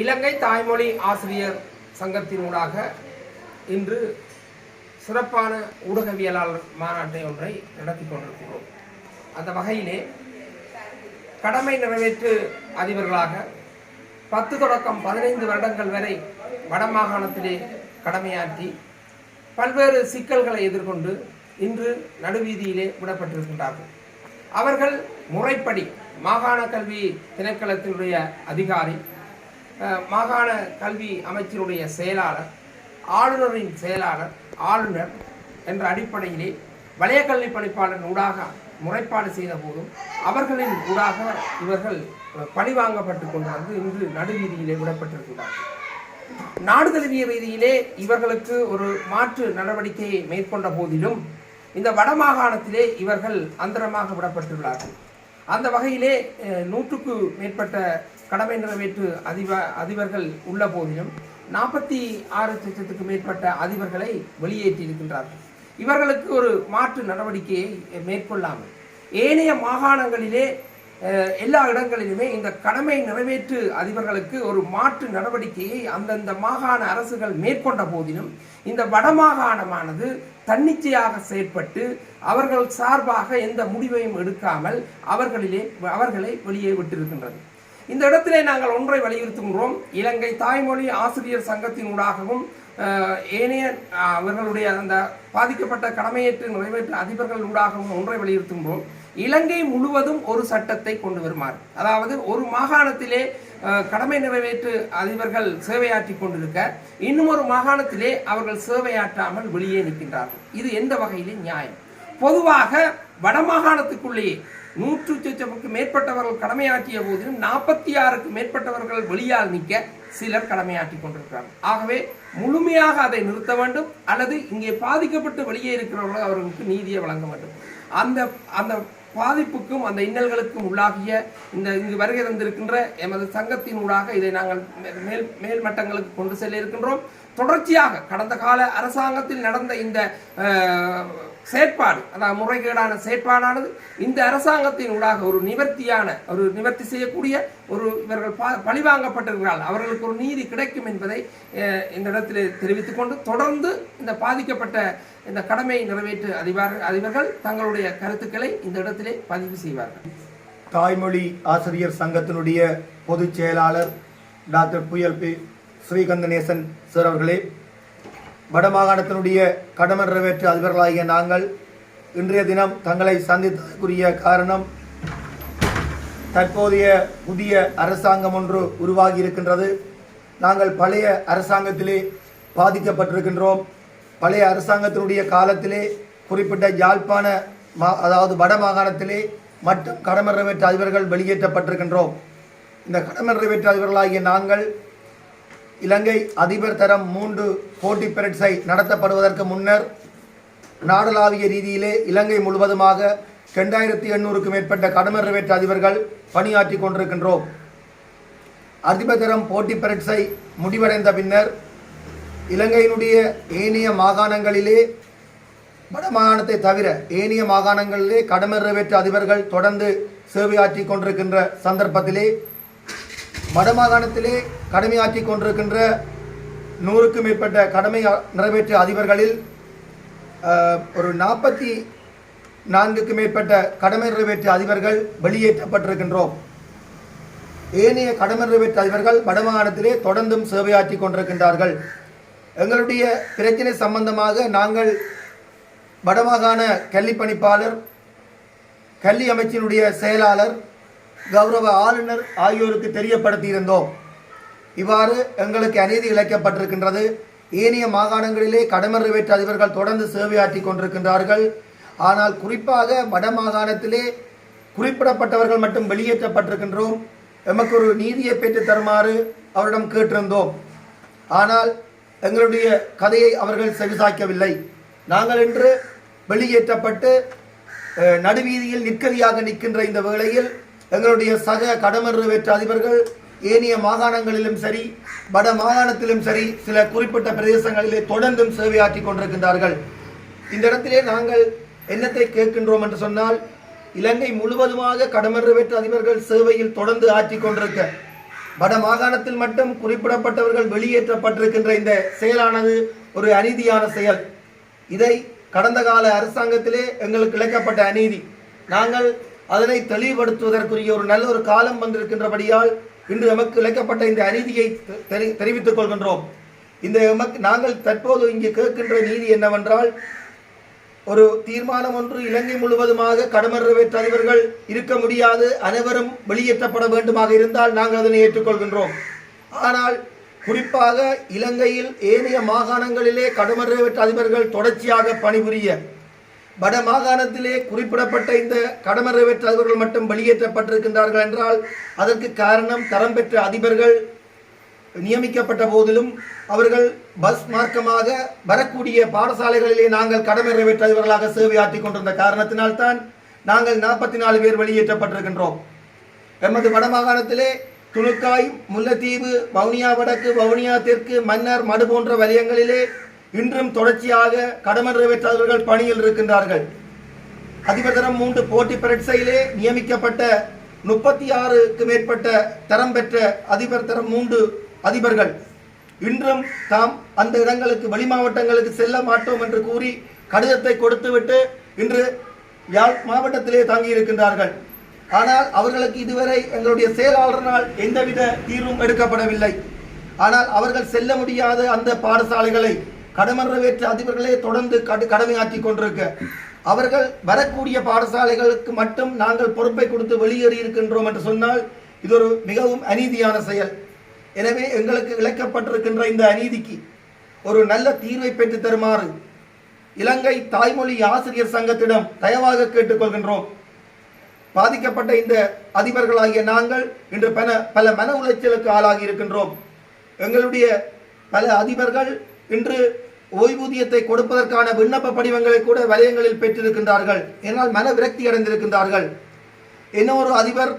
இலங்கை தாய்மொழி ஆசிரியர் சங்கத்தினூடாக இன்று சிறப்பான ஊடகவியலாளர் மாநாட்டை ஒன்றை நடத்தி கொண்டிருக்கிறோம். அந்த வகையிலே கடமை நிறைவேற்று அதிபர்களாக பத்து தொடக்கம் பதினைந்து வருடங்கள் வரை வடமாகாணத்திலே கடமையாற்றி பல்வேறு சிக்கல்களை எதிர்கொண்டு இன்று நடுவீதியிலே விடப்பட்டிருக்கின்றார்கள். அவர்கள் முறைப்படி மாகாண கல்வி திணைக்களத்தினுடைய அதிகாரி மாகாண கல்வி அமைச்சருடைய செயலாளர் ஆளுநரின் செயலாளர் ஆளுநர் என்ற அடிப்படையிலே வலயக்கல்வி பணிப்பாளர் ஊடாக முறைப்பாடு செய்த போதும் அவர்களின் ஊடாக இவர்கள் அஹ், பழிவாங்கப்பட்டு கொண்டு வந்து இன்று நடுவீதியிலே விடப்பட்டிருக்கிறார்கள் நாடு தழுவிய ரீதியிலே இவர்களுக்கு ஒரு மாற்று நடவடிக்கையை மேற்கொண்ட போதிலும் இந்த வடமாகாணத்திலே இவர்கள் அந்தரமாக விடப்பட்டுள்ளார்கள். அந்த வகையிலே நூற்றுக்கு மேற்பட்ட கடமை நிறைவேற்று அதிப அதிபர்கள் உள்ள போதிலும் நாற்பத்தி ஆறு லட்சத்துக்கு மேற்பட்ட அதிபர்களை வெளியேற்றியிருக்கின்றார்கள். இவர்களுக்கு ஒரு மாற்று நடவடிக்கையை மேற்கொள்ளாமல் ஏனைய மாகாணங்களிலே எல்லா இடங்களிலுமே இந்த கடமை நிறைவேற்று அதிபர்களுக்கு ஒரு மாற்று நடவடிக்கையை அந்தந்த மாகாண அரசுகள் மேற்கொண்ட போதிலும் இந்த வடமாகாணமானது தன்னிச்சையாக செயற்பட்டு அவர்கள் சார்பாக எந்த முடிவையும் எடுக்காமல் அவர்களிலே அவர்களை வெளியே விட்டிருக்கின்றது. இந்த இடத்திலே நாங்கள் ஒன்றை வலியுறுத்துகின்றோம். இலங்கை தாய்மொழி ஆசிரியர் சங்கத்தினூடாகவும் ஏனைய அவர்களுடைய அந்த பாதிக்கப்பட்ட கடமையேற்று நிறைவேற்று அதிபர்களூடாகவும் ஒன்றை வலியுறுத்துகின்றோம். இலங்கை முழுவதும் ஒரு சட்டத்தை கொண்டு வருமாறு. அதாவது ஒரு மாகாணத்திலே கடமை நிறைவேற்று அதிபர்கள் சேவையாற்றி கொண்டிருக்க இன்னும் ஒரு மாகாணத்திலே அவர்கள் சேவையாற்றாமல் வெளியே நிற்கின்றார்கள். இது எந்த வகையிலே நியாயம். பொதுவாக வடமாகாணத்துக்குள்ளேயே நூற்று சொச்சமுக்கு மேற்பட்டவர்கள் கடமையாற்றிய போதிலும் நாற்பத்தி ஆறுக்கு மேற்பட்டவர்கள் வெளியால் நிற்க சிலர் கடமையாற்றி கொண்டிருக்கிறார்கள். ஆகவே முழுமையாக அதை நிறுத்த வேண்டும் அல்லது இங்கே பாதிக்கப்பட்டு வெளியே இருக்கிறவர்கள் அவர்களுக்கு நீதியை வழங்க வேண்டும். அந்த அந்த பாதிப்புக்கும் அந்த இன்னல்களுக்கும் உள்ளாகிய இந்த இங்கு வருகை தந்திருக்கின்ற எமது சங்கத்தின் ஊடாக இதை நாங்கள் மே- மேல் மேல்மட்டங்களுக்கு கொண்டு செல்ல இருக்கின்றோம் தொடர்ச்சியாக கடந்த கால அரசாங்கத்தில் நடந்த இந்த அஹ், செயற்பாடு அதாவது முறைகேடான செயற்பாடானது இந்த அரசாங்கத்தின் ஊடாக ஒரு நிவர்த்தியான ஒரு நிவர்த்தி செய்யக்கூடிய ஒரு இவர்கள் பா- பழிவாங்கப்பட்டிருக்கிறார்கள் அவர்களுக்கு ஒரு நீதி கிடைக்கும் என்பதை இந்த இடத்தில் தெரிவித்துக் கொண்டு தொடர்ந்து இந்த பாதிக்கப்பட்ட இந்த கடமை நிறைவேற்று அதிபர் அதிபர்கள் தங்களுடைய கருத்துக்களை இந்த இடத்திலே பதிவு செய்வார்கள். தாய்மொழி ஆசிரியர் சங்கத்தினுடைய பொதுச் செயலாளர் டாக்டர் புயல் பி ஸ்ரீகந்தநேசன் சார் அவர்களே வடமாகாணத்தினுடைய கடமை நிறைவேற்று அதிபர்களாகிய நாங்கள் இன்றைய தினம் தங்களை சந்தித்ததற்குரிய காரணம் தற்போதைய புதிய அரசாங்கம் ஒன்று உருவாகி இருக்கின்றது. நாங்கள் பழைய அரசாங்கத்திலே பாதிக்கப்பட்டிருக்கின்றோம். பழைய அரசாங்கத்தினுடைய காலத்திலே குறிப்பிட்ட யாழ்ப்பாண மா அதாவது வட மாகாணத்திலே மட்டும் கடமை நிறைவேற்ற அதிபர்கள் வெளியேற்றப்பட்டிருக்கின்றோம். இந்த கடமை நிறைவேற்ற அதிபர்களாகிய நாங்கள் இலங்கை அதிபர் தரம் மூன்று போட்டி பரீட்சை நடத்தப்படுவதற்கு முன்னர் நாடளாவிய ரீதியிலே இலங்கை முழுவதுமாக ரெண்டாயிரத்தி எண்ணூறுக்கும் மேற்பட்ட கடமை நிறைவேற்ற அதிபர்கள் பணியாற்றி கொண்டிருக்கின்றோம். அதிபர் தரம் போட்டி பரீட்சை முடிவடைந்த பின்னர் இலங்கையினுடைய ஏனைய மாகாணங்களிலே வடமாகாணத்தை தவிர ஏனைய மாகாணங்களிலே கடமை நிறைவேற்ற அதிபர்கள் தொடர்ந்து சேவையாற்றி கொண்டிருக்கின்ற சந்தர்ப்பத்திலே வடமாகாணத்திலே கடமையாற்றி கொண்டிருக்கின்ற நூறுக்கும் மேற்பட்ட கடமை நிறைவேற்றிய அதிபர்களில் ஒரு நாற்பத்தி நான்குக்கு மேற்பட்ட கடமை நிறைவேற்றிய அதிபர்கள் வெளியேற்றப்பட்டிருக்கின்றோம். ஏனைய கடமை நிறைவேற்றிய அதிபர்கள் வடமாகாணத்திலே தொடர்ந்தும் சேவையாற்றி கொண்டிருக்கின்றார்கள். எங்களுடைய பிரச்சனை சம்பந்தமாக நாங்கள் வடமாகாண கல்வி பணிப்பாளர் கல்வி அமைச்சினுடைய செயலாளர் கௌரவ ஆளுநர் ஆகியோருக்கு தெரியப்படுத்தியிருந்தோம். இவ்வாறு எங்களுக்கு அநீதி இழைக்கப்பட்டிருக்கின்றது. ஏனைய மாகாணங்களிலே கடமை அதிபர்கள் தொடர்ந்து சேவையாற்றி கொண்டிருக்கின்றார்கள். ஆனால் குறிப்பாக வட மாகாணத்திலே குறிப்பிடப்பட்டவர்கள் மட்டும் வெளியேற்றப்பட்டிருக்கின்றோம். எமக்கு ஒரு நீதியை பெற்று தருமாறு அவரிடம் கேட்டிருந்தோம். ஆனால் எங்களுடைய கதையை அவர்கள் செவிசாய்க்கவில்லை. நாங்கள் இன்று வெளியேற்றப்பட்டு நடுவீதியில் நிற்கதியாக நிற்கின்ற இந்த வேளையில் எங்களுடைய சக கடமர் நிறைவேற்ற அதிபர்கள் ஏனைய மாகாணங்களிலும் சரி வட மாகாணத்திலும் சரி சில குறிப்பிட்ட பிரதேசங்களிலே தொடர்ந்தும் சேவையாற்றி கொண்டிருக்கின்றார்கள். இந்த இடத்திலே நாங்கள் என்னத்தை கேட்கின்றோம் என்று சொன்னால் இலங்கை முழுவதுமாக கடமர் நிறைவேற்ற அதிபர்கள் சேவையில் தொடர்ந்து ஆற்றி கொண்டிருக்க வட மாகாணத்தில் மட்டும் குறிப்பிடப்பட்டவர்கள் வெளியேற்றப்பட்டிருக்கின்ற இந்த செயலானது ஒரு அநீதியான செயல். இதை கடந்த கால அரசாங்கத்திலே எங்களுக்கு இழைக்கப்பட்ட அநீதி. நாங்கள் அதனை தெளிவுபடுத்துவதற்குரிய ஒரு நல்ல ஒரு காலம் வந்திருக்கின்றபடியால் இன்று நமக்கு இழைக்கப்பட்ட இந்த அநீதியை தெ- தெரி- தெரிவித்துக் கொள்கின்றோம். இந்த எமக்கு நாங்கள் தற்போது இங்கே கேட்கின்ற நீதி என்னவென்றால் ஒரு தீர்மானம் ஒன்று இலங்கை முழுவதுமாக கடமை நிறைவேற்ற அதிபர்கள் இருக்க முடியாது அனைவரும் வெளியேற்றப்பட வேண்டுமாக இருந்தால் நாங்கள் அதனை ஏற்றுக்கொள்கின்றோம். ஆனால் குறிப்பாக இலங்கையில் ஏனைய மாகாணங்களிலே கடமை அதிபர்கள் தொடர்ச்சியாக பணிபுரிய வட மாகாணத்திலே குறிப்பிடப்பட்ட இந்த கடமை நிறைவேற்ற அதிபர்கள் மட்டும் வெளியேற்றப்பட்டிருக்கின்றார்கள் என்றால் அதற்கு காரணம் தரம் பெற்ற அதிபர்கள் நியமிக்கப்பட்ட போதிலும் அவர்கள் பஸ் மார்க்கமாக வரக்கூடிய பாடசாலைகளிலே நாங்கள் கடமை நிறைவேற்றவர்களாக சேவையாற்றி கொண்டிருந்த காரணத்தினால்தான் நாங்கள் நாற்பத்தி நாலு பேர் வெளியேற்றப்பட்டிருக்கின்றோம். எமது வடமாகாணத்திலே துணுக்காய் முல்லைத்தீவு வவுனியா வடக்கு வவுனியா தெற்கு மன்னர் மடு போன்ற வலயங்களிலே இன்றும் தொடர்ச்சியாக கடமை நிறைவேற்றாதவர்கள் பணியில் இருக்கின்றார்கள். அதிபர் தரம் மூன்று போட்டி பரீட்சையிலே நியமிக்கப்பட்ட முப்பத்தி ஆறுக்கு மேற்பட்ட தரம் பெற்ற அதிபர் தரம் மூன்று அதிபர்கள். இன்றும் தாம் அந்த இடங்களுக்கு வெளி மாவட்டங்களுக்கு செல்ல மாட்டோம் என்று கூறி கடிதத்தை கொடுத்துவிட்டு இன்று யாழ் மாவட்டத்திலே தங்கியிருக்கின்றார்கள் ஆனால் அவர்களுக்கு இதுவரை எங்களுடைய செயலாளரினால் எந்தவித தீர்வும் எடுக்கப்படவில்லை. ஆனால் அவர்கள் செல்ல முடியாத அந்த பாடசாலைகளை கடமை அதிபர்களே தொடர்ந்து கடு- கடமையாற்றி கொண்டிருக்க. அவர்கள் வரக்கூடிய பாடசாலைகளுக்கு மட்டும் நாங்கள் பொறுப்பை கொடுத்து வெளியேறி இருக்கின்றோம் என்று சொன்னால் இது ஒரு மிகவும் அநீதியான செயல். எனவே எங்களுக்கு இழைக்கப்பட்டிருக்கின்ற இந்த அநீதிக்கு ஒரு நல்ல தீர்வை பெற்று தருமாறு இலங்கை தாய்மொழி ஆசிரியர் சங்கத்திடம் தயவாக கேட்டுக்கொள்கின்றோம். பாதிக்கப்பட்ட இந்த அதிபர்களாகிய நாங்கள் இன்று பல பல மன உளைச்சலுக்கு ஆளாகி இருக்கின்றோம். எங்களுடைய பல அதிபர்கள் இன்று ஓய்வூதியத்தை கொடுப்பதற்கான விண்ணப்ப படிவங்களை கூட வலயங்களில் பெற்றிருக்கின்றார்கள். என்னால் மன விரக்தி அடைந்திருக்கின்றார்கள். இன்னொரு அதிபர்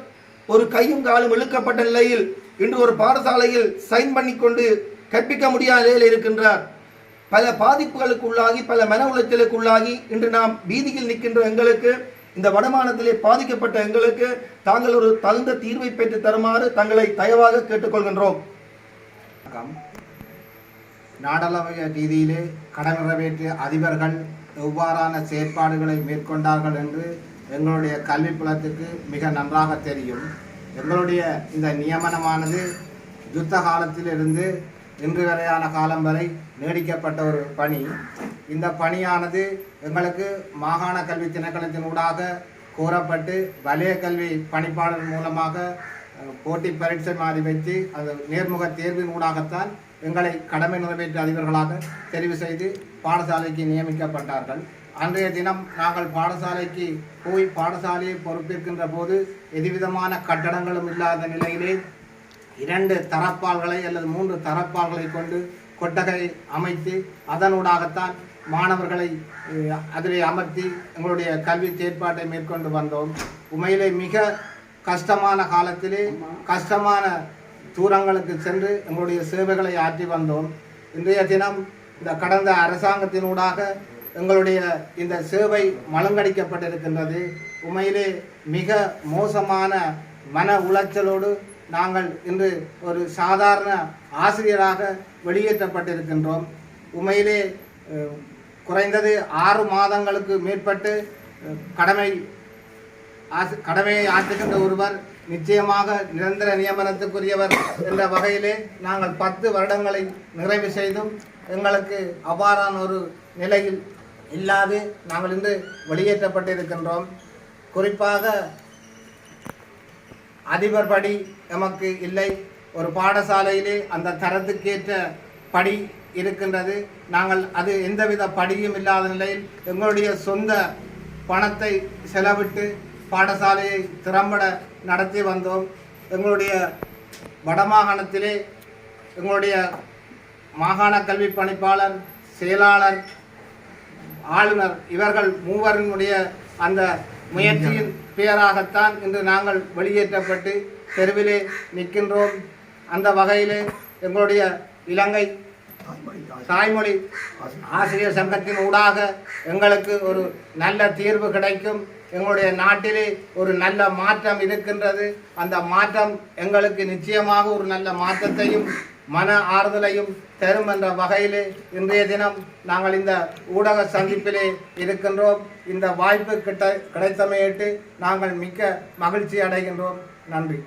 ஒரு கையும் காலும் இழுக்கப்பட்ட நிலையில் இன்று ஒரு பாடசாலையில் சைன் பண்ணிக்கொண்டு கற்பிக்க முடியாத நிலையில் இருக்கின்றார். பல பாதிப்புகளுக்கு உள்ளாகி பல மன உளைச்சலுக்கு உள்ளாகி இன்று நாம் வீதியில் நிற்கின்ற எங்களுக்கு இந்த வடமானத்திலே பாதிக்கப்பட்ட எங்களுக்கு தாங்கள் ஒரு தகுந்த தீர்வை பெற்று தருமாறு தங்களை தயவாக கேட்டுக்கொள்கின்றோம். வணக்கம் ரீதியிலே கடன் நிறைவேற்றிய அதிபர்கள் எவ்வாறான செயற்பாடுகளை மேற்கொண்டார்கள் என்று எங்களுடைய கல்வி புலத்துக்கு மிக நன்றாக தெரியும். எங்களுடைய இந்த நியமனமானது யுத்த காலத்திலிருந்து இன்று வரையான காலம் வரை நீடிக்கப்பட்ட ஒரு பணி. இந்த பணியானது எங்களுக்கு மாகாண கல்வி திணைக்களத்தினூடாக கூறப்பட்டு வலய கல்வி பணிப்பாளர் மூலமாக போட்டி பரீட்சை மாறி வைத்து அந்த நேர்முக தேர்வின் ஊடாகத்தான் எங்களை கடமை நிறைவேற்ற அதிபர்களாக தெரிவு செய்து பாடசாலைக்கு நியமிக்கப்பட்டார்கள். அன்றைய தினம் நாங்கள் பாடசாலைக்கு போய் பாடசாலையை பொறுப்பேற்கின்ற போது எதுவிதமான கட்டடங்களும் இல்லாத நிலையிலே இரண்டு தரப்பால்களை அல்லது மூன்று தரப்பால்களை கொண்டு கொட்டகை அமைத்து அதனூடாகத்தான் மாணவர்களை அதிலே அமர்த்தி எங்களுடைய கல்வி செயற்பாட்டை மேற்கொண்டு வந்தோம். உண்மையிலே மிக கஷ்டமான காலத்திலே கஷ்டமான தூரங்களுக்கு சென்று எங்களுடைய சேவைகளை ஆற்றி வந்தோம். இன்றைய தினம் இந்த கடந்த அரசாங்கத்தினூடாக எங்களுடைய இந்த சேவை மலங்கடிக்கப்பட்டிருக்கின்றது. உண்மையிலே மிக மோசமான மன உளைச்சலோடு நாங்கள் இன்று ஒரு சாதாரண ஆசிரியராக வெளியேற்றப்பட்டிருக்கின்றோம். உண்மையிலே குறைந்தது ஆறு மாதங்களுக்கு மேற்பட்டு கடமை கடமையை ஆற்றுகின்ற ஒருவர் நிச்சயமாக நிரந்தர நியமனத்துக்குரியவர் என்ற வகையிலே நாங்கள் பத்து வருடங்களை நிறைவு செய்தும் எங்களுக்கு அவ்வாறான ஒரு நிலையில் இல்லாது நாங்கள் இன்று வெளியேற்றப்பட்டிருக்கின்றோம். குறிப்பாக அதிபர் படி நமக்கு இல்லை. ஒரு பாடசாலையிலே அந்த தரத்துக்கேற்ற படி இருக்கின்றது. நாங்கள் அது எந்தவித படியும் இல்லாத நிலையில் எங்களுடைய சொந்த பணத்தை செலவிட்டு பாடசாலையை திறம்பட நடத்தி வந்தோம். எங்களுடைய வடமாகாணத்திலே எங்களுடைய மாகாண கல்வி பணிப்பாளர் செயலாளர் ஆளுநர் இவர்கள் மூவரினுடைய அந்த முயற்சியின் பெயராகத்தான் இன்று நாங்கள் வெளியேற்றப்பட்டு தெருவிலே நிற்கின்றோம். அந்த வகையிலே எங்களுடைய இலங்கை தாய்மொழி ஆசிரியர் சங்கத்தின் ஊடாக எங்களுக்கு ஒரு நல்ல தீர்வு கிடைக்கும். எங்களுடைய நாட்டிலே ஒரு நல்ல மாற்றம் இருக்கின்றது. அந்த மாற்றம் எங்களுக்கு நிச்சயமாக ஒரு நல்ல மாற்றத்தையும் மன ஆறுதலையும் தரும் என்ற வகையிலே இன்றைய தினம் நாங்கள் இந்த ஊடக சந்திப்பிலே இருக்கின்றோம். இந்த வாய்ப்பு கிட்ட கிடைத்தமையிட்டு நாங்கள் மிக்க மகிழ்ச்சி அடைகின்றோம். நன்றி.